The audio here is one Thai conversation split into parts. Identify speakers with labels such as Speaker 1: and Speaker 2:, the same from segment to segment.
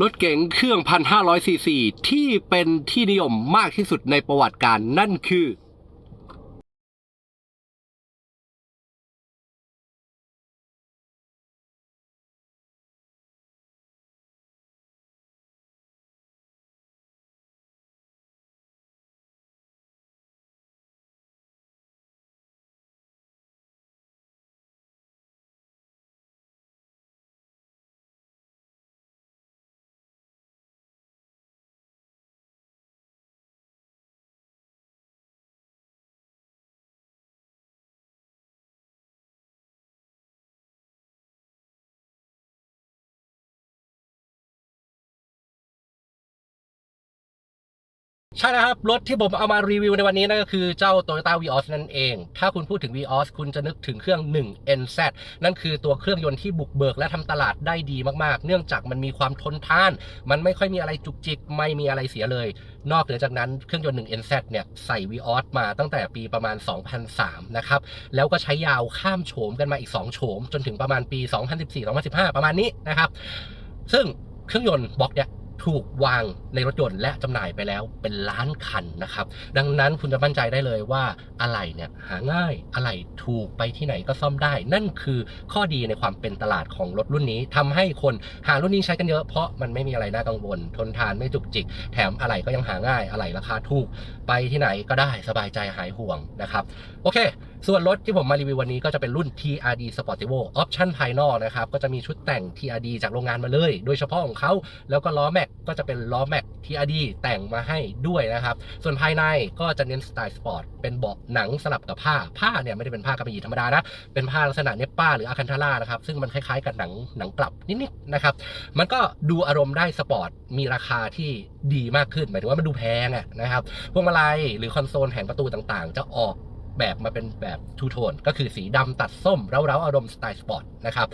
Speaker 1: รถเก๋งเครื่อง 1,500ซีซีที่เป็นที่นิยมมากที่สุดในประวัติการนั่นคือ ใช่แล้วครับ รถที่ผมเอามารีวิวในวันนี้นั่นก็คือเจ้า Toyota Vios นั่นเอง ถ้าคุณพูดถึง Vios คุณจะนึกถึงเครื่อง 1 NZ นั่นคือตัวเครื่องยนต์ที่บุกเบิกและทำตลาดได้ดีมากๆ เนื่องจากมันมีความทนทาน มันไม่ค่อยมีอะไรจุกจิก ไม่มีอะไรเสียเลย นอกเหนือจากนั้นเครื่องยนต์ 1 NZ เนี่ยใส่ Vios มาตั้งแต่ปีประมาณ 2003 นะครับ แล้วก็ใช้ยาวข้ามโฉมกันมาอีก 2 โฉม จนถึงประมาณปี 2014-2015 ประมาณนี้นะครับ ซึ่งเครื่องยนต์บล็อกเนี่ย ถูกวางในรถยนต์และจำหน่ายไปแล้วเป็นล้านคันนะครับ ดังนั้นคุณจะมั่นใจได้เลยว่าอะไรเนี่ยหาง่ายอะไรถูกไปที่ไหนก็ซ่อมได้ นั่นคือข้อดีในความเป็นตลาดของรถรุ่นนี้ทำให้คนหารุ่นนี้ใช้กันเยอะเพราะมันไม่มีอะไรน่ากังวล ทนทานไม่จุกจิก แถมอะไรก็ยังหาง่ายอะไรราคาถูกไปที่ไหนก็ได้สบายใจหายห่วงนะครับ โอเค ส่วนรถที่ผมมารีวิววันนี้ก็จะเป็นรุ่น TRD Sportivo ออปชั่นภายนอกนะครับ ก็จะมีชุดแต่ง TRD จากโรงงานมาเลย โดยเฉพาะของเขา แล้วก็ล้อแม็กก็จะเป็นล้อแม็ก TRD แต่งมาให้ด้วยนะครับ ส่วนภายในก็จะเน้นสไตล์สปอร์ต เป็นเบาะหนังสลับกับผ้า ผ้าเนี่ยไม่ได้เป็นผ้ากำมะหยี่ธรรมดานะ เป็นผ้าลักษณะเนปป้าหรืออาคันทาร่านะครับ ซึ่งมันคล้ายๆกับหนังหนังกลับนิดๆนะครับ มันก็ดูอารมณ์ได้สปอร์ต มีราคาที่ดีมากขึ้น หมายถึงว่ามันดูแพงอะนะครับ พวงมาลัยหรือคอนโซลแผงประตูต่างๆ จะออก แบบมาเป็นแบบทูโทนก็คือสีดำตัดส้มเร้าๆอารมณ์สไตล์สปอร์ตนะครับ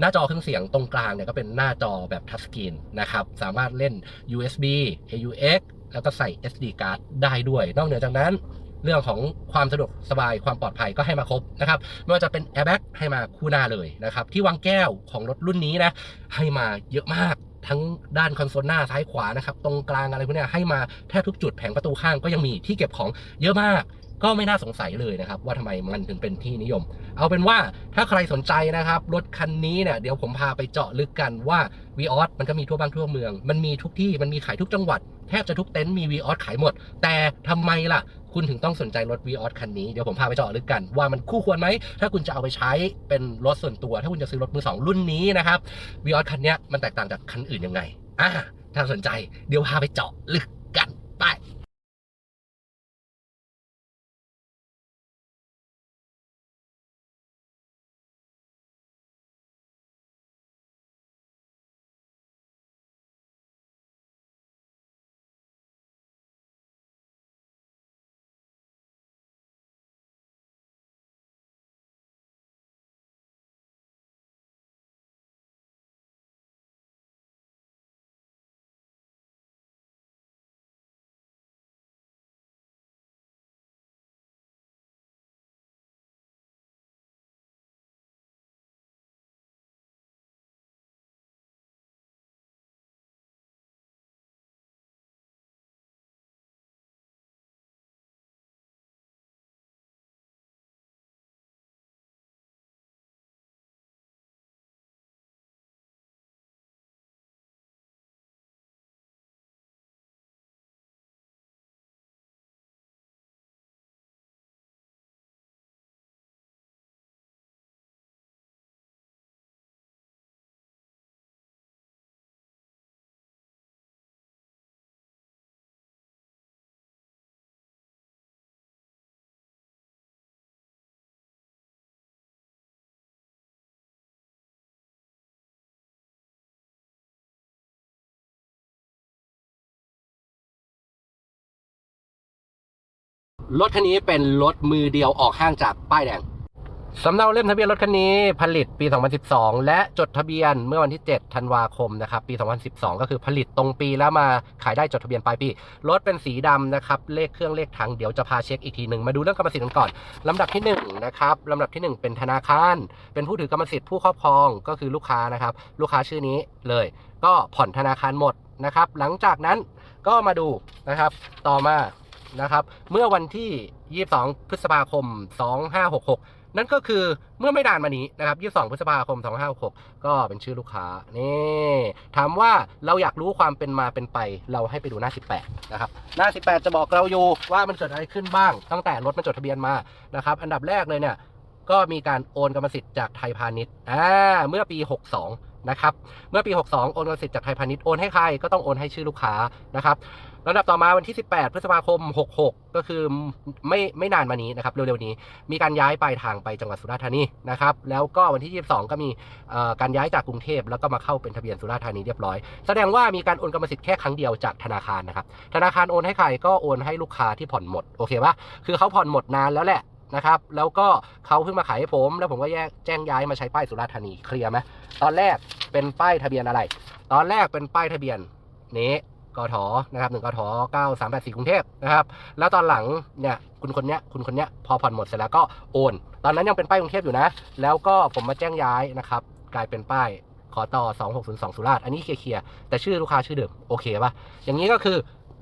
Speaker 1: หน้าจอเครื่องเสียงตรงกลางเนี่ยก็เป็นหน้าจอแบบทัชสกรีนนะครับสามารถเล่น USB AUX แล้วก็ใส่ SD card ได้ด้วย นอกเหนือจากนั้นเรื่องของความสะดวกสบายความปลอดภัยก็ให้มาครบนะครับไม่ว่าจะเป็น airbag ให้มาคู่หน้าเลยนะครับ ที่วางแก้วของรถรุ่นนี้นะให้มาเยอะมากทั้งด้านคอนโซลหน้าซ้ายขวานะครับ ตรงกลางอะไรพวกนี้ให้มาแทบทุกจุดแผงประตูข้างก็ยังมีที่เก็บของเยอะมาก ก็ไม่น่าสงสัยเลยนะครับ ว่าทำไมมันถึงเป็นที่นิยม เอาเป็นว่าถ้าใครสนใจนะครับรถคันนี้เนี่ยเดี๋ยวผมพาไปเจาะลึกกันว่า v ีออสมันก็มีทั่วบ้านทั่วเมือง มันมีทุกที่มันมีขายทุกจังหวัด แทบจะทุกเต็นท์มี v ีออสขายหมด แต่ทำไมล่ะ คุณถึงต้องสนใจรถ v ีออสคันนี้เดี๋ยวผมพาไปเจาะลึกกันว่ามันคู่ควรไหมถ้าคุณจะเอาไปใช้เป็นรถส่วนตัว ถ้าคุณจะซื้อรถมือสองรุ่นนี้นะครับ v ีออสคันนี้มันแตกต่างจากคันอื่นยังไงอ่าถ้าสนใจเดี๋ยวพาไปเจาะลึกกันไป รถคันนี้เป็นรถมือเดียวออกห้างจากป้ายแดงสำเนาเล่มทะเบียนรถคันนี้ผลิตปี 2012 และจดทะเบียนเมื่อวันที่ 7 ธันวาคมนะครับ ปี 2012 ก็คือผลิตตรงปีแล้วมาขายได้จดทะเบียนปลายปี รถเป็นสีดำนะครับ เลขเครื่องเลขถังเดี๋ยวจะพาเช็คอีกทีหนึ่งมาดูเรื่องกรรมสิทธิ์กันก่อน ลำดับที่1นะครับลำดับที่ 1 เป็นธนาคาร เป็นผู้ถือกรรมสิทธิ์ผู้ครอบครองก็คือลูกค้านะครับ ลูกค้าชื่อนี้เลย ก็ผ่อนธนาคารหมดนะครับ หลังจากนั้นก็มาดูนะครับ ต่อมา นะครับ เมื่อวันที่ 22 พฤษภาคม 2566 นั่นก็คือเมื่อไม่นานมานี้นะครับ 22 พฤษภาคม 2566 ก็เป็นชื่อลูกค้า นี่ ถามว่าเราอยากรู้ความเป็นมาเป็นไป เราให้ไปดูหน้า 18 นะครับ หน้า 18 จะบอกเราอยู่ว่ามันเกิดอะไรขึ้นบ้าง ตั้งแต่รถมันจดทะเบียนมา นะครับ อันดับแรกเลยเนี่ย ก็มีการโอนกรรมสิทธิ์จากไทยพาณิชย์ อ่า เมื่อปี 62นะครับ เมื่อปี 62 โอนกรรมสิทธิ์จากไทยพาณิชย์โอนให้ใครก็ต้องโอนให้ชื่อลูกค้านะครับลำดับต่อมาวันที่ 18 พฤษภาคม 66 ก็คือไม่ไม่นานมานี้นะครับเร็วๆนี้มีการย้ายปลายทางไปจังหวัดสุราษฎร์ธานีนะครับแล้วก็วันที่ 22 ก็มีการย้ายจากกรุงเทพแล้วก็มาเข้าเป็นทะเบียนสุราษฎร์ธานีเรียบร้อย แสดงว่ามีการโอนกรรมสิทธิ์แค่ครั้งเดียวจากธนาคารนะครับธนาคารโอนให้ใครก็โอนให้ลูกค้าที่ผ่อนหมดโอเคปะคือเขาผ่อนหมดนานแล้วแหละ นะครับ แล้วก็เขาเพิ่งมาขายให้ผม แล้วผมก็แยกแจ้งย้ายมาใช้ป้ายสุราษฎร์ธานีเคลียร์ไหมตอนแรกเป็นป้ายทะเบียนอะไร ตอนแรกเป็นป้ายทะเบียนนี้กทนะครับหนึ่งกทเก้าสามแปดสี่กรุงเทพนะครับ แล้วตอนหลังเนี่ยคุณคนเนี้ยคุณคนเนี้ยพอผ่อนหมดเสร็จแล้วก็โอน ตอนนั้นยังเป็นป้ายกรุงเทพอยู่นะ แล้วก็ผมมาแจ้งย้ายนะครับ กลายเป็นป้ายขอต่อ 2602 สุราษฎร์อันนี้เคลียร์แต่ชื่อลูกค้าชื่อเดิม โอเคป่ะ อย่างนี้ก็คือ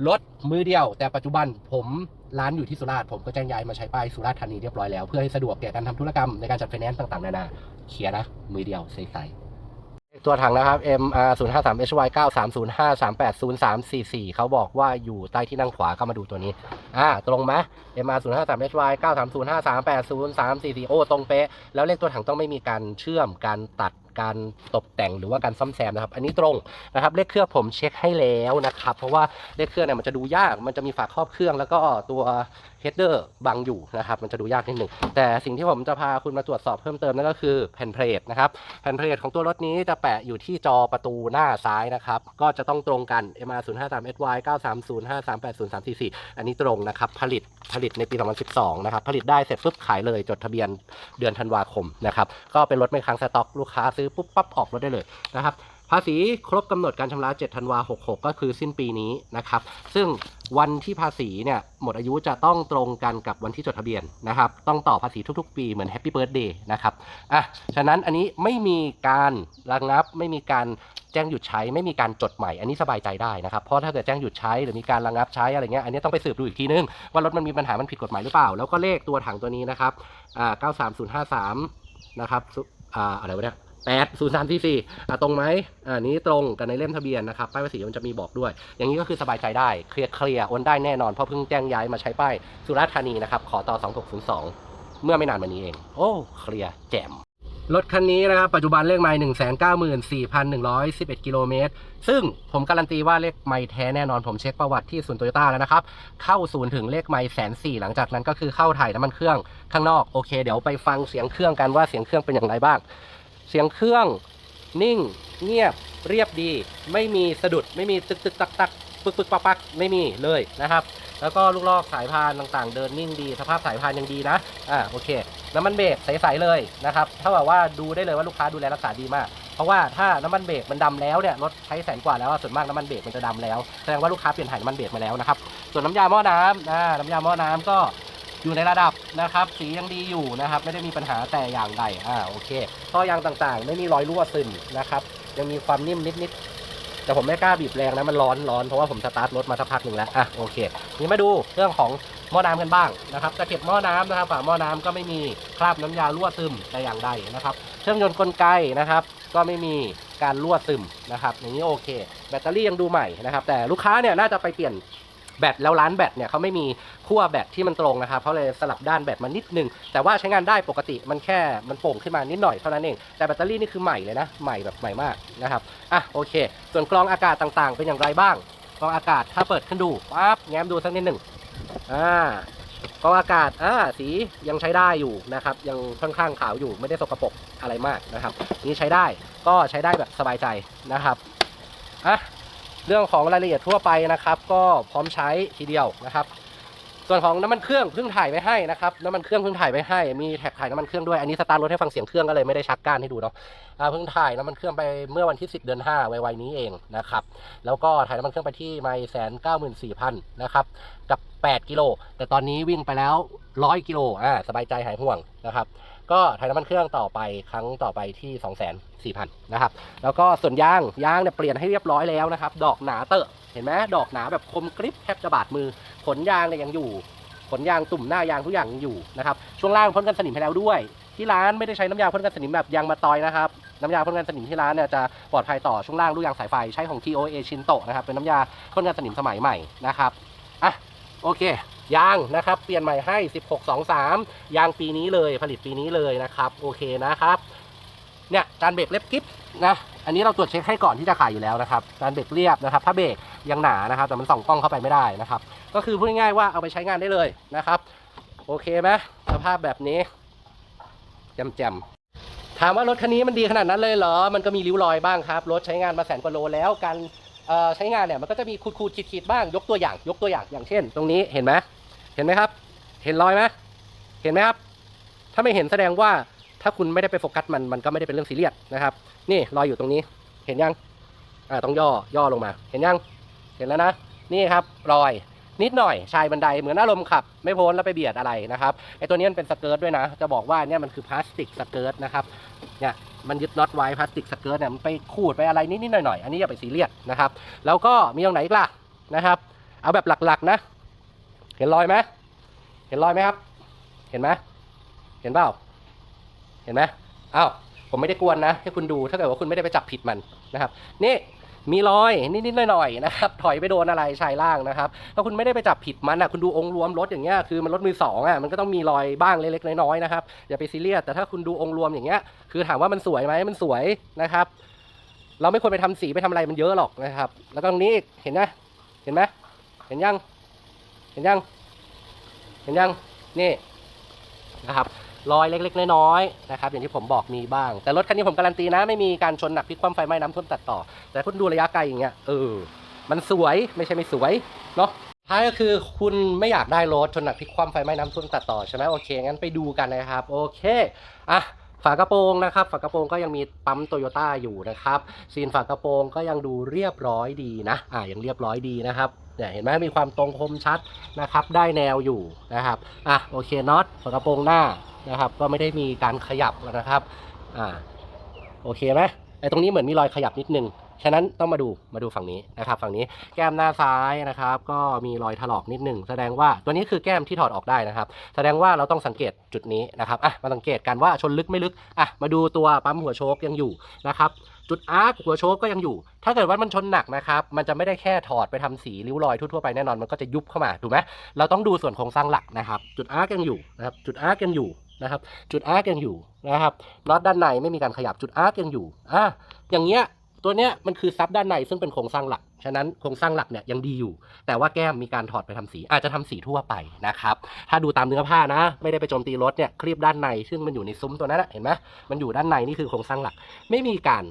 Speaker 1: รถมือเดียว แต่ปัจจุบันผม ร้านอยู่ที่สุราษฎร์ผมก็แจ้งย้ายมาใช้ป้ายสุราษฎร์ธานีเรียบร้อยแล้ว เพื่อให้สะดวกแก่การทำธุรกรรมในการจัดไฟแนนซ์ต่างๆนานาเคลียร์นะมือเดียวใสๆตัวถังนะครับ MR 0 5 3 HY 9 3 0 5 3 8 0 3 4 4เขาบอกว่าอยู่ใต้ที่นั่งขวาก็มาดูตัวนี้ อ่า ตรงไหม MR 0 5 3 HY 9 3 0 5 3 8 0 3 4 4โอ้ตรงเป๊ะ แล้วเลขตัวถังต้องไม่มีการเชื่อมการตัด การตกแต่งหรือว่าการซ่อมแซมนะครับ อันนี้ตรงนะครับเลขเครื่องผมเช็คให้แล้วนะครับ เพราะว่าเลขเครื่องเนี่ยมันจะดูยากมันจะมีฝาครอบเครื่อง แล้วก็ตัวเฮดเดอร์บังอยู่นะครับมันจะดูยากนิดหนึ่งแต่สิ่งที่ผมจะพาคุณมาตรวจสอบเพิ่มเติมนั่นก็คือแผ่นเพลทนะครับแผ่นเพลทของตัวรถนี้จะแปะอยู่ที่จอประตูหน้าซ้ายนะครับก็จะต้องตรงกัน MR 0 5 3 SY 9 3 0 5 3 8 0 3 4 4อันนี้ตรงนะครับผลิตผลิตในปี 2012 นะครับผลิตได้เสร็จปุ๊บขายเลยจดทะเบียนเดือนธันวาคมนะครับก็เป็นรถไม่ค้างสต็อกลูกค้าซื้อปุ๊บปั๊บออกรถได้เลยนะครับภาษีครบกำหนดการชำระ 7 ธันวา 66 ก็คือสิ้นปีนี้นะครับ ซึ่งวันที่ภาษีเนี่ยหมดอายุจะต้องตรงกันกับวันที่จดทะเบียนนะครับ ต้องต่อภาษีทุกๆ ปีเหมือน Happy Birthday นะครับ อะ ฉะนั้นอันนี้ไม่มีการระงับ ไม่มีการแจ้งหยุดใช้ ไม่มีการจดใหม่ อันนี้สบายใจได้นะครับ เพราะถ้าเกิดแจ้งหยุดใช้หรือมีการระงับใช้อะไรเงี้ย อันนี้ต้องไปสืบดูอีกทีนึงว่ารถมันมีปัญหา มันผิดกฎหมายหรือเปล่า แล้วก็เลขตัวถังตัวนี้นะครับ อ่า 93053 นะครับ อ่า อะไรวะเนี่ย แปดศูนย์สามสี่สี่อะตรงไหมอ่านี้ตรงกันในเล่มทะเบียนนะครับป้ายภาษีมันจะมีบอกด้วย อย่างนี้ก็คือสบายใจได้เคลียร์เคลียร์โอนได้แน่นอนเพราะเพิ่งแจ้งย้ายมาใช้ป้ายสุราษฎร์ธานีนะครับขอต่อ2602 เมื่อไม่นานมานี้เอง โอ้เคลียร์แจ่มรถคันนี้นะครับปัจจุบันเลขไมล์หนึ่งแสนเก้าหมื่นสี่พันหนึ่งร้อยสิบเอ็ดกิโลเมตร ซึ่งผมการันตีว่าเลขไมล์แท้แน่นอนผมเช็คประวัติที่ศูนย์โตโยต้าแล้วนะครับ เข้าศูนย์ถึงเลขไมล์แสนสี่หลังจากนั้นก็คือเข้าถ่ายน้ำมันเครื่องข้างนอกโอเค เดี๋ยวไปฟังเสียงเครื่องกันว่าเสียงเครื่องเป็นอย่างไรบ้าง เสียงเครื่อง นิ่ง เงียบ เรียบดี ไม่มีสะดุด ไม่มีตึกตึกตักตักปึกปึกปักปักไม่มีเลยนะครับ แล้วก็ลูกลอกสายพานต่างๆ เดินนิ่งดี สภาพสายพานยังดีนะ อ่า โอเค น้ำมันเบรกใสๆเลยนะครับถ้าแบบว่าดูได้เลยว่าลูกค้าดูแลรักษาดีมาก เพราะว่าถ้าน้ำมันเบรกมันดำแล้วเนี่ย รถใช้แสนกว่าแล้ว ส่วนมากน้ำมันเบรกมันจะดำแล้ว แสดงว่าลูกค้าเปลี่ยนถ่ายน้ำมันเบรกมาแล้วนะครับ ส่วนน้ำยาหม้อน้ำอ่าน้ำยาหม้อน้ำก็ อยู่ในระดับนะครับ สียังดีอยู่นะครับ ไม่ได้มีปัญหาแต่อย่างใดอ่าโอเคท่อยางต่างๆ ไม่มีรอยรั่วซึมนะครับ ยังมีความนิ่มนิดๆแต่ผมไม่กล้าบีบแรงนะมันร้อนร้อนเพราะว่าผมสตาร์ทรถมาสักพักหนึ่งแล้วอะโอเคนี่มาดูเรื่องของหม้อน้ำกันบ้างนะครับตะเข็บหม้อน้ำนะครับฝาหม้อน้ำก็ไม่มีคราบน้ำยารั่วซึมแต่อย่างใดนะครับ เครื่องยนต์กลไกนะครับ ก็ไม่มีการรั่วซึมนะครับ อย่างนี้โอเค แบตเตอรี่ยังดูใหม่นะครับ แต่ลูกค้าเนี่ยน่าจะไปเปลี่ยน แบตแล้วร้านแบตเนี่ยเขาไม่มีขั้วแบตที่มันตรงนะครับเขาเลยสลับด้านแบตมานิดนึง แต่ว่าใช้งานได้ปกติมันแค่มันโป่งขึ้นมานิดหน่อยเท่านั้นเอง แต่แบตเตอรี่นี่คือใหม่เลยนะใหม่แบบใหม่มากนะครับอะโอเค ส่วนกรองอากาศต่างๆ เป็นอย่างไรบ้างกรองอากาศถ้าเปิดขึ้นดูปั๊บแง้มดูสักนิดหนึ่งอ่ากรองอากาศอ่าสียังใช้ได้อยู่นะครับยังค่อนข้างขาวอยู่ไม่ได้สกปรกอะไรมากนะครับ นี่ใช้ได้ก็ใช้ได้แบบสบายใจนะครับอะ เรื่องของรายละเอียดทั่วไปนะครับ ก็พร้อมใช้ทีเดียวนะครับ ส่วนของน้ำมันเครื่องเพิ่งถ่ายไปให้นะครับน้ำมันเครื่องเพิ่งถ่ายไปให้มีแท็กถ่ายน้ำมันเครื่องด้วยอันนี้สตาร์ทรถให้ฟังเสียงเครื่องก็เลยไม่ได้ชักก้านให้ดูเนาะเพิ่งถ่ายน้ำมันเครื่องไปเมื่อวันที่ 10 เดือน5ไวๆนี้เองนะครับแล้วก็ถ่ายน้ำมันเครื่องไปที่ไม่แสนเก้าหมื่นสี่พันนะครับกับ 8 กิโลแต่ตอนนี้วิ่งไปแล้ว 100 กิโลอ่าสบายใจหายห่วงนะครับ ก็ถ่ายน้ำมันเครื่องต่อไปครั้งต่อไปที่ 2 4 0 0 0 นะครับ แล้วก็ส่วนยางยางเนี่ยเปลี่ยนให้เรียบร้อยแล้วนะครับ ดอกหนาเตอะเห็นไหมดอกหนาแบบคมกริบแทบจะบาดมือขนยางเนี่ยยังอยู่ขนยางตุ่มหน้ายางทุกอย่างยังอยู่นะครับช่วงล่างพ่นกันสนิมไปแล้วด้วย ที่ร้านไม่ได้ใช้น้ำยาพ่นกันสนิมแบบยางมาตอยนะครับน้ำยาพ่นกันสนิมที่ร้านเนี่ยจะปลอดภัยต่อช่วงล่างลูกยางสายไฟใช้ของ TOA ชินโตนะครับเป็นน้ำยาพ่นกันสนิมสมัยใหม่นะครับอะโอเค ยางนะครับเปลี่ยนใหม่ให้ 1623 ยางปีนี้เลยผลิตปีนี้เลยนะครับโอเคนะครับเนี่ยจานเบรกเล็บกิฟนะอันนี้เราตรวจเช็คให้ก่อนที่จะขายอยู่แล้วนะครับจานเบรกเรียบนะครับถ้าเบรกยังหนานะครับแต่มันส่องกล้องเข้าไปไม่ได้นะครับ ก็คือพูดง่ายๆว่าเอาไปใช้งานได้เลยนะครับ โอเคไหมสภาพแบบนี้แจ่มๆถามว่ารถคันนี้มันดีขนาดนั้นเลยเหรอ มันก็มีริ้วรอยบ้างครับ รถใช้งานมาแสนกว่าโลแล้ว การใช้งานเนี่ยมันก็จะมีขูดๆขีดๆบ้าง ยกตัวอย่าง ยกตัวอย่าง อย่างเช่น ตรงนี้เห็นไหม เห็นไหมครับ เห็นรอยไหมเห็นไหมครับ ถ้าไม่เห็นแสดงว่าถ้าคุณไม่ได้ไปโฟกัสมันมันก็ไม่ได้เป็นเรื่องซีเรียสนะครับ นี่รอยอยู่ตรงนี้ เห็นยังอ่าต้องย่อย่อลงมา เห็นยัง เห็นแล้วนะ นี่ครับรอยนิดหน่อยชายบันไดเหมือนอารมณ์ขับ ไม่พ้นแล้วไปเบียดอะไรนะครับไอตัวนี้มันเป็นสเกิร์ตด้วยนะ จะบอกว่าเนี่ยมันคือพลาสติกสเกิร์ตนะครับเนี่ยมันยึดน็อตไว้พลาสติกสเกิร์ตเนี่ยมันไปขูดไปอะไรนิดๆหน่อยๆอันนี้อย่าไปซีเรียสนะครับแล้วก็มีตรงไหนอีกล่ะนะครับ เอาแบบหลักๆนะ เห็นรอยไหมเห็นรอยไหมครับ เห็นไหมเห็นเปล่า เห็นไหมอ้าวผมไม่ได้กวนนะ ให้คุณดูถ้าเกิดว่าคุณไม่ได้ไปจับผิดมันนะครับ นี่มีรอยนิดๆหน่อยๆนะครับถอยไปโดนอะไรชายล่างนะครับถ้าคุณไม่ได้ไปจับผิดมันอะคุณดูองค์รวมรถอย่างเงี้ยคือมันรถมือสองอะมันก็ต้องมีรอยบ้างเล็กๆน้อยๆนะครับอย่าไปซีเรียสแต่ถ้าคุณดูองค์รวมอย่างเงี้ยคือถามว่ามันสวยไหมมันสวยนะครับ เราไม่ควรไปทำสีไปทำอะไรมันเยอะหรอกนะครับ แล้วก็ตรงนี้อีกเห็นไหมเห็นไหมเห็นยัง ห็นยัง เห็นยัง นี่นะครับรอยเล็กๆ น้อยๆนะครับอย่างที่ผมบอกมีบ้าง แต่รถคันนี้ผมการันตีนะ ไม่มีการชนหนักพลิกคว่ำไฟไหม้น้ำท่วมตัดต่อ แต่คุณดูระยะไกลอย่างเงี้ยเออมันสวยไม่ใช่ไม่สวยเนาะท้ายก็คือคุณไม่อยากได้รถชนหนักพลิกคว่ำไฟไหม้น้ำท่วมตัดต่อใช่ไหมโอเคงั้นไปดูกันนะครับ โอเคอะ ฝากระโปรงนะครับ ฝากระโปรงก็ยังมีปั๊มโตโยต้าอยู่นะครับ ซีนฝากระโปรงก็ยังดูเรียบร้อยดีนะ อะยังเรียบร้อยดีนะครับเนี่ยเห็นไหมมีความตรงคมชัดนะครับ ได้แนวอยู่นะครับ อะโอเคน็อตฝากระโปรงหน้านะครับ ก็ไม่ได้มีการขยับนะครับ อ่าโอเคไหมไอ้ตรงนี้เหมือนมีรอยขยับนิดนึง ฉะนั้นต้องมาดูมาดูฝั่งนี้นะครับฝั่งนี้แก้มหน้าซ้ายนะครับ ก็มีรอยถลอกนิดหนึ่งแสดงว่าตัวนี้คือแก้มที่ถอดออกได้นะครับ แสดงว่าเราต้องสังเกตจุดนี้นะครับอะมาสังเกตกันว่าชนลึกไม่ลึกอะมาดูตัวปั๊มหัวโชคยังอยู่นะครับจุดอาร์คหัวโชคก็ยังอยู่ ถ้าเกิดว่ามันชนหนักนะครับ มันจะไม่ได้แค่ถอดไปทำสีริ้วรอยทั่วๆไปแน่นอน มันก็จะยุบเข้ามา ถูกไหมเราต้องดูส่วนโครงสร้างหลักนะครับ จุดอาร์คยังอยู่นะครับ จุดอาร์คยังอยู่นะครับ จุดอาร์คยังอยู่นะครับ น็อตด้านในไม่มีการขยับ จุดอาร์คยังอยู่ อะ อย่างเงี้ย ตัวเนี้ยมันคือซับด้านในซึ่งเป็นโครงสร้างหลัก ฉะนั้นโครงสร้างหลักเนี่ยยังดีอยู่ แต่ว่าแก้มมีการถอดไปทำสี อาจจะทำสีทั่วไปนะครับ ถ้าดูตามเนื้อผ้านะ ไม่ได้ไปโจมตีรถเนี่ยครีบด้านใน ซึ่งมันอยู่ในซุ้มตัวนั้นนะเห็นไหมมันอยู่ด้านในนี่คือโครงสร้างหลัก ไม่มีการ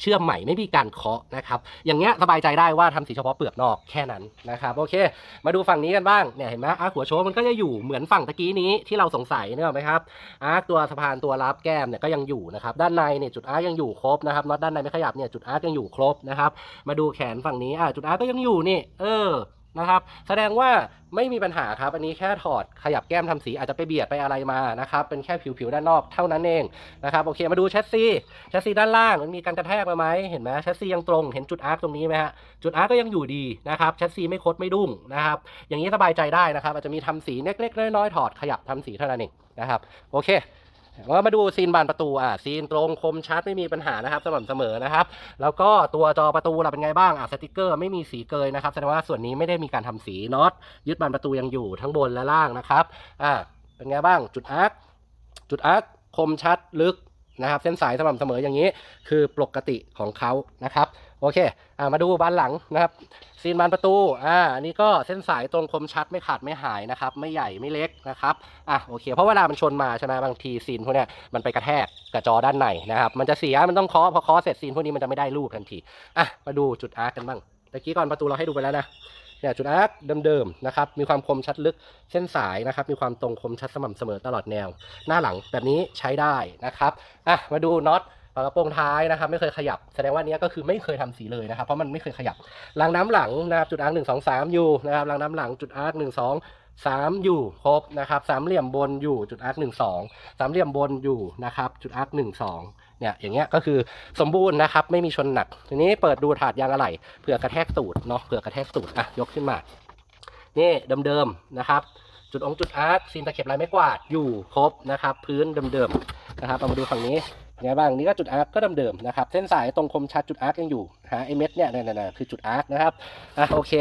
Speaker 1: เชื่อมใหม่ไม่มีการเคาะนะครับอย่างเงี้ยสบายใจได้ว่าทำสีเฉพาะเปลือกนอกแค่นั้นนะครับโอเค มาดูฝั่งนี้กันบ้างเนี่ยเห็นไหมอาร์หัวโชว์มันก็จะอยู่เหมือนฝั่งตะกี้นี้ที่เราสงสัยเนี่ยไหมครับอาร์ตัวสะพานตัวรับแก้มเนี่ยก็ยังอยู่นะครับด้านในเนี่ยจุดอาร์ยังอยู่ครบนะครับน็อตด้านในไม่ขยับเนี่ยจุดอาร์ยังอยู่ครบนะครับมาดูแขนฝั่งนี้อ่าจุดอาร์ก็ยังอยู่นี่เออ นะครับ แสดงว่าไม่มีปัญหาครับ อันนี้แค่ถอดขยับแก้มทำสีอาจจะไปเบียดไปอะไรมานะครับ เป็นแค่ผิวๆด้านนอกเท่านั้นเองนะครับ โอเค มาดูแชสซีแชสซีด้านล่างมันมีการกระแทกมาไหมเห็นไหมแชสซียังตรง เห็นจุดอาร์คตรงนี้ไหมฮะ จุดอาร์ก็ยังอยู่ดีนะครับ แชสซีไม่คดไม่ดุ้งนะครับ อย่างนี้สบายใจได้นะครับ อาจจะมีทำสีเล็กๆน้อยๆถอดขยับทำสีเท่านั้นเองนะครับ โอเค ว่ามาดูซีนบานประตูอะซีนตรงคมชัดไม่มีปัญหานะครับสม่ำเสมอนะครับ แล้วก็ตัวจอประตูเราเป็นไงบ้างอะสติกเกอร์ไม่มีสีเกยนะครับแสดงว่าส่วนนี้ไม่ได้มีการทำสีน็อตยึดบานประตูยังอยู่ทั้งบนและล่างนะครับอ่าเป็นไงบ้างจุดอาร์คจุดอาร์คคมชัดลึกนะครับ เส้นสายสม่ำเสมออย่างนี้ คือปกติของเขานะครับ โอเคอ่ามาดูบานหลังนะครับ ซีนบานประตูอ่าอันนี้ก็เส้นสายตรงคมชัดไม่ขาดไม่หายนะครับ ไม่ใหญ่ไม่เล็กนะครับอะโอเค เพราะเวลามันชนมาใช่ไหมบางทีซีนพวกเนี้ยมันไปกระแทกกับจอด้านในนะครับ มันจะเสียมันต้องเคาะพอเคาะเสร็จซีนพวกนี้มันจะไม่ได้รูปทันทีอะมาดูจุดอาร์คกันบ้างตะกี้ก่อนประตูเราให้ดูไปแล้วนะเนี่ยจุดอาร์คเดิมๆนะครับมีความคมชัดลึกเส้นสายนะครับ มีความตรงคมชัดสม่ำเสมอตลอดแนว หน้าหลังแบบนี้ใช้ได้นะครับอะมาดูน็อตากระโปรงท้ายนะครับไม่เคยขยับ แสดงว่านี้ก็คือไม่เคยทำสีเลยนะครับ เพราะมันไม่เคยขยับรางน้ำหลังนะครับจุดอาร์หนึ่งสองสามอยู่นะครับรางน้ำหลังจุดอาร์หนึ่งสองสามอยู่ครบนะครับสามเหลี่ยมบนอยู่จุดอาร์หนึ่งสองสามเหลี่ยมบนอยู่นะครับจุดอาร์หนึ่งสองเนี่ยอย่างเงี้ยก็คือสมบูรณ์นะครับไม่มีชนหนัก ทีนี้เปิดดูถาดยางอะไหล่เผื่อกระแทกตูดเนาะเผื่อกระแทกตูดอะยกขึ้นมานี่เดิมๆนะครับจุดองจุดอาร์คซีนตะเข็บลายไม้กวาดอยู่ครบนะครับ พื้นเดิมๆนะครับเอามาดูฝั่งนี้ ยังไงบ้างนี่ก็จุดอาร์คก็เดิมๆนะครับเส้นสายตรงคมชัดจุดอาร์คยังอยู่หาไอเม็ดเนี่ยนั่นๆๆคือจุดอาร์คนะครับอะโอเค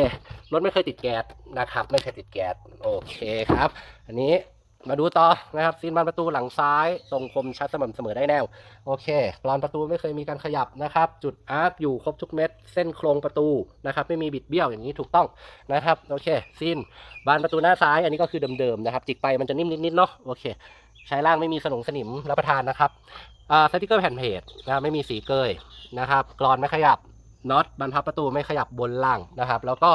Speaker 1: รถไม่เคยติดแก๊สนะครับไม่เคยติดแก๊สโอเคครับ อันนี้มาดูต่อนะครับซีนบานประตูหลังซ้ายตรงคมชัดสม่ำเสมอได้แนวโอเคกรอนประตูไม่เคยมีการขยับนะครับ จุดอาร์คอยู่ครบทุกเม็ดเส้นโครงประตูนะครับ ไม่มีบิดเบี้ยวอย่างนี้ถูกต้องนะครับโอเคซีนบานประตูหน้าซ้ายอันนี้ก็คือเดิมๆนะครับจิกไปมันจะนิ่มนิดๆเนาะโอเคใช้ล่างไม่มีสนงสนิมรับประทานนะครับ สติกเกอร์แผ่นเพจนะครับไม่มีสีเกยนะครับกรอนไม่ขยับน็อตบรรพับประตูไม่ขยับบนล่างนะครับ แล้วก็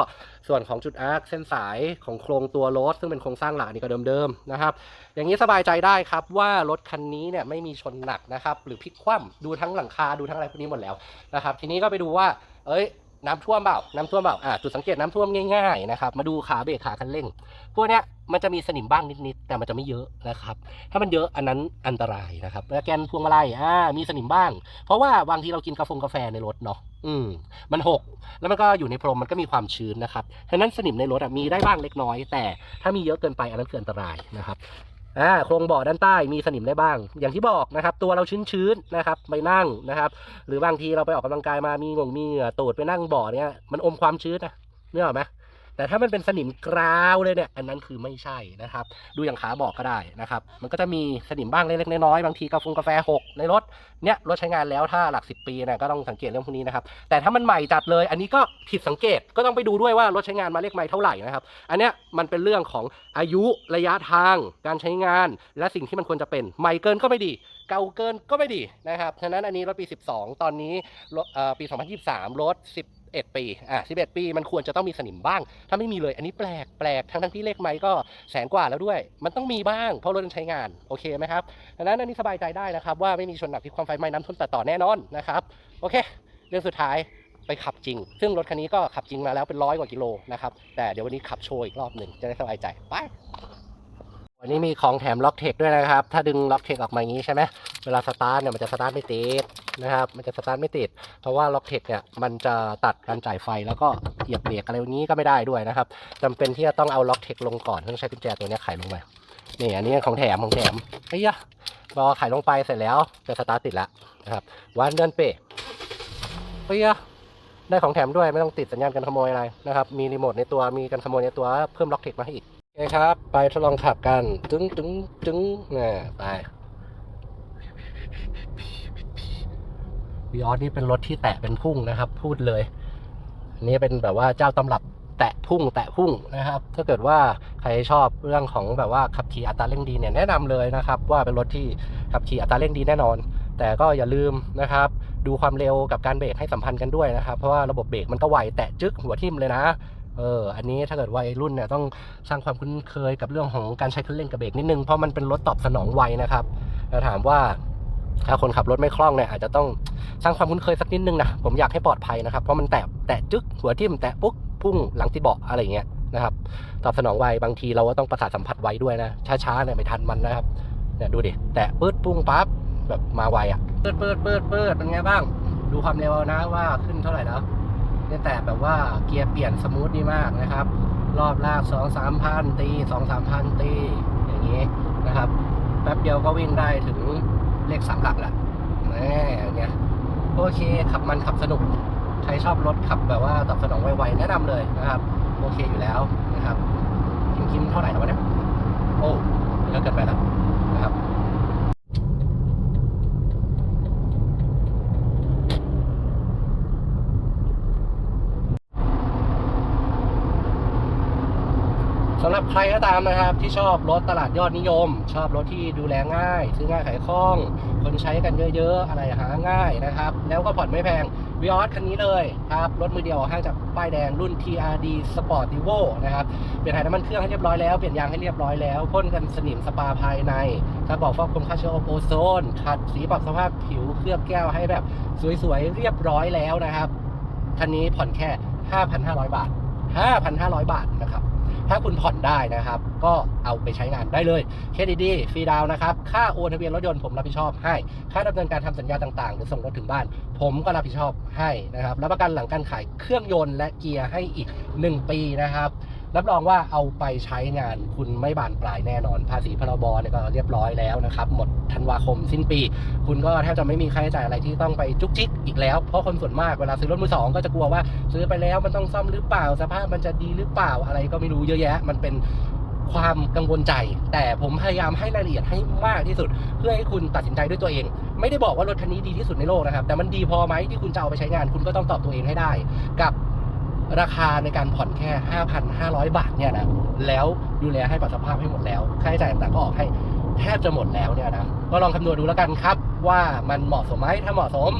Speaker 1: ส่วนของจุดอาร์คเส้นสายของโครงตัวรถซึ่งเป็นโครงสร้างหลักอันนี่ก็เดิมๆนะครับ อย่างนี้สบายใจได้ครับว่ารถคันนี้เนี่ยไม่มีชนหนักนะครับ หรือพลิกคว่ำดูทั้งหลังคาดูทั้งอะไรพวกนี้หมดแล้วนะครับ ทีนี้ก็ไปดูว่า เอ้ยน้ำท่วมเปล่า น้ำท่วมเปล่าอ่าจุดสังเกตน้ำท่วมง่ายๆนะครับ มาดูขาเบรกขาคันเร่ง พวกเนี้ย มันจะมีสนิมบ้างนิดๆแต่มันจะไม่เยอะนะครับ ถ้ามันเยอะอันนั้นอันตรายนะครับแล้วแกนพวงมาลัยอ่ามีสนิมบ้าง เพราะว่าบางทีเรากินกาแฟกาแฟในรถเนาะอืมมันหก แล้วมันก็อยู่ในพรมมันก็มีความชื้นนะครับฉะนั้นสนิมในรถอะมีได้บ้างเล็กน้อย แต่ถ้ามีเยอะเกินไปอันนั้นคืออันตรายนะครับอ่าโครงเบาะด้านใต้มีสนิมได้บ้าง อย่างที่บอกนะครับ ตัวเราชื้นๆนะครับไปนั่งนะครับ หรือบางทีเราไปออกกำลังกายมามีงงมีเหงื่อตูดไปนั่งเบาะเนี้ยมันอมความชื้นนะนึกออกไหม แต่ถ้ามันเป็นสนิมกราวเลยเนี่ย อันนั้นคือไม่ใช่นะครับ ดูอย่างขาบอกก็ได้นะครับ มันก็จะมีสนิมบ้างเล็กๆน้อยๆบางทีกาแฟกาแฟหกในรถเนี่ยรถใช้งานแล้วถ้าหลักสิปีเนี่ยก็ต้องสังเกตเรื่องพวกนี้นะครับแต่ถ้ามันใหม่จัดเลย อันนี้ก็ผิดสังเกตก็ต้องไปดูด้วยว่ารถใช้งานมาเลขไมล์เท่าไหร่นะครับอันเนี้ยมันเป็นเรื่องของอายุระยะทาง การใช้งาน และสิ่งที่มันควรจะเป็นใหม่เกินก็ไม่ดี เก่าเกินก็ไม่ดีนะครับฉะนั้นอันนี้รถปี 12 ตอนนี้รถเอ่อปี 2023 รถ 11 ปีอะ11 ปีมันควรจะต้องมีสนิมบ้าง ถ้าไม่มีเลยอันนี้แปลกแปลกทั้งทั้งที่เลขไมล์ก็แสนกว่าแล้วด้วย มันต้องมีบ้างเพราะรถมันใช้งานโอเคไหมครับดังนั้นอันนี้สบายใจได้นะครับ ว่าไม่มีชนหนักที่ความไฟไหม้น้ำท่วมตัดต่อแน่นอนนะครับโอเค เรื่องสุดท้ายไปขับจริง ซึ่งรถคันนี้ก็ขับจริงมาแล้วเป็นร้อยกว่ากิโลนะครับแต่เดี๋ยววันนี้ขับโชว์อีกรอบหนึ่งจะได้สบายใจไป วันนี้มีของแถมล็อกเทคด้วยนะครับ ถ้าดึงล็อกเทคออกมาอย่างนี้ใช่ไหมเวลาสตาร์ทเนี่ยมันจะสตาร์ทไม่ติดนะครับ มันจะสตาร์ทไม่ติด เพราะว่าล็อกเทคเนี่ยมันจะตัดการจ่ายไฟแล้วก็เหยียบเบรกอะไรอย่างนี้ก็ไม่ได้ด้วยนะครับจำเป็นที่จะต้องเอาล็อกเทคลงก่อนต้องใช้กุญแจตัวนี้ไขลงไปนี่อันนี้ของแถมของแถมเฮ้ยอะพอไขลงไปเสร็จแล้วจะสตาร์ทติดแล้วนะครับวันเดินเปะเฮ้ยอะได้ของแถมด้วยไม่ต้องติดสัญญาณการขโมยอะไรนะครับมีรีโมทในตัวมีการขโมยในตัวเพิ่มล็อกเทคมาให้อีก โอเคครับ ไปทดลองขับกัน ตึ้งตึ้งตึ้งเนี่ยไปวีออสนี่เป็นรถที่แตะเป็นพุ่งนะครับ พูดเลย อันนี้เป็นแบบว่าเจ้าตำรับแตะพุ่งแตะพุ่งนะครับ ถ้าเกิดว่าใครชอบเรื่องของแบบว่าขับขี่อัตราเร่งดีเนี่ยแนะนำเลยนะครับ ว่าเป็นรถที่ขับขี่อัตราเร่งดีแน่นอน แต่ก็อย่าลืมนะครับ ดูความเร็วกับการเบรกให้สัมพันธ์กันด้วยนะครับ เพราะว่าระบบเบรกมันก็ไวแตะจึ๊กหัวทิ่มเลยนะ เออ อันนี้ถ้าเกิดวัยรุ่นเนี่ยต้องสร้างความคุ้นเคยกับเรื่องของการใช้คันเร่งกับเบรกนิดนึง เพราะมันเป็นรถตอบสนองไวนะครับแล้วถามว่าถ้าคนขับรถไม่คล่องเนี่ยอาจจะต้องสร้างความคุ้นเคยสักนิดนึงนะ ผมอยากให้ปลอดภัยนะครับ เพราะมันแตะแตะจึ๊กหัวทิ่มแตะปุ๊บพุ่งหลังที่เบาะอะไรอย่างเงี้ยนะครับตอบสนองไวบางทีเราก็ต้องประสาทสัมผัสไวด้วยนะ ช้าๆเนี่ยไม่ทันมันนะครับเนี่ยดูดิแตะปื๊ดปุ้งปั๊บแบบมาไวอะเปิดเปิดเปิดเปิดเป็นไงบ้าง ดูความเร็วนะว่าขึ้นเท่าไหร่แล้ว แต่แบบว่าเกียร์เปลี่ยนสมูทดีมากนะครับ รอบแรกสองสามพันตีสองสามพันตีอย่างนี้นะครับ แป๊บเดียวก็วิ่งได้ถึงเลขสามหลักแหละแหมอย่างเงี้ยโอเคขับมันขับสนุก ใครชอบรถขับแบบว่าตอบสนองไวๆแนะนำเลยนะครับ โอเคอยู่แล้วนะครับคิมคิมเท่าไหร่แล้ววะเนี่ยโอ้เยอะเกินไปแล้วนะครับ สำหรับ ใครก็ตามนะครับที่ชอบรถตลาดยอดนิยม ชอบรถที่ดูแลง่าย ซื้อง่ายขายคล่อง คนใช้กันเยอะๆ อะไรหาง่ายนะครับ แล้วก็ผ่อนไม่แพงวิออสคันนี้เลยครับ รถมือเดียวห้างจากป้ายแดงรุ่น TRD Sportivo นะครับ เปลี่ยนถ่ายน้ำมันเครื่องให้เรียบร้อยแล้ว เปลี่ยนยางให้เรียบร้อยแล้ว พ่นกันสนิมสปาภายในกระบอกฟอกคมฆ่าเชื้อโอโซนขัดสีปรับสภาพผิวเคลือบแก้วให้แบบสวยๆ เรียบร้อยแล้วนะครับ คันนี้ผ่อนแค่ 5,500 บาท 5,500 บาทนะครับ ถ้าคุณผ่อนได้นะครับ ก็เอาไปใช้งานได้เลยเครดิตดีฟรีดาวนะครับ ค่าโอนทะเบียนรถยนต์ผมรับผิดชอบให้ ค่าดำเนินการทำสัญญาต่างๆ หรือส่งรถถึงบ้าน ผมก็รับผิดชอบให้นะครับรับประกันหลังการขายเครื่องยนต์และเกียร์ให้อีก 1 ปีนะครับ รับรองว่าเอาไปใช้งานคุณไม่บานปลายแน่นอน ภาษีพรบเนี่ยก็เรียบร้อยแล้วนะครับ หมดธันวาคมสิ้นปี คุณก็แทบจะไม่มีค่าใช้จ่ายอะไรที่ต้องไปจุกจิกอีกแล้ว เพราะคนส่วนมากเวลาซื้อรถมือสองก็จะกลัวว่าซื้อไปแล้วมันต้องซ่อมหรือเปล่า สภาพมันจะดีหรือเปล่าอะไรก็ไม่รู้เยอะแยะ มันเป็นความกังวลใจ แต่ผมพยายามให้รายละเอียดให้มากที่สุด เพื่อให้คุณตัดสินใจด้วยตัวเอง ไม่ได้บอกว่ารถคันนี้ดีที่สุดในโลกนะครับ แต่มันดีพอไหมที่คุณจะเอาไปใช้งาน คุณก็ต้องตอบตัวเองให้ได้ กับ ราคาในการผ่อนแค่ 5,500 บาทเนี่ยนะแล้วดูแลให้ปรัสภาพให้หมดแล้ว ค่าใช้จ่ายต่างๆก็ออกให้แทบจะหมดแล้วเนี่ยนะก็ลองคำนวณดูแล้วกันครับ ว่ามันเหมาะสมไหมถ้าเหมาะสม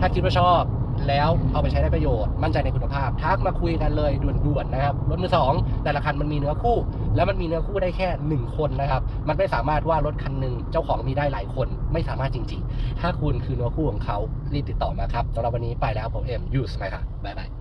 Speaker 1: ถ้าคิดว่าชอบแล้วเอาไปใช้ได้ประโยชน์ มั่นใจในคุณภาพทักมาคุยกันเลยด่วนๆนะครับรถมือสองแต่ละคันมันมีเนื้อคู่ แล้วมันมีเนื้อคู่ได้แค่หนึ่งคนนะครับ มันไม่สามารถว่ารถคันหนึ่งเจ้าของมีได้หลายคน ไม่สามารถจริง ๆ ถ้าคุณคือเนื้อคู่ของเขารีบติดต่อมาครับสำหรับวันนี้ไปแล้วผมเอ็มยูสไปค่ะบ๊ายบาย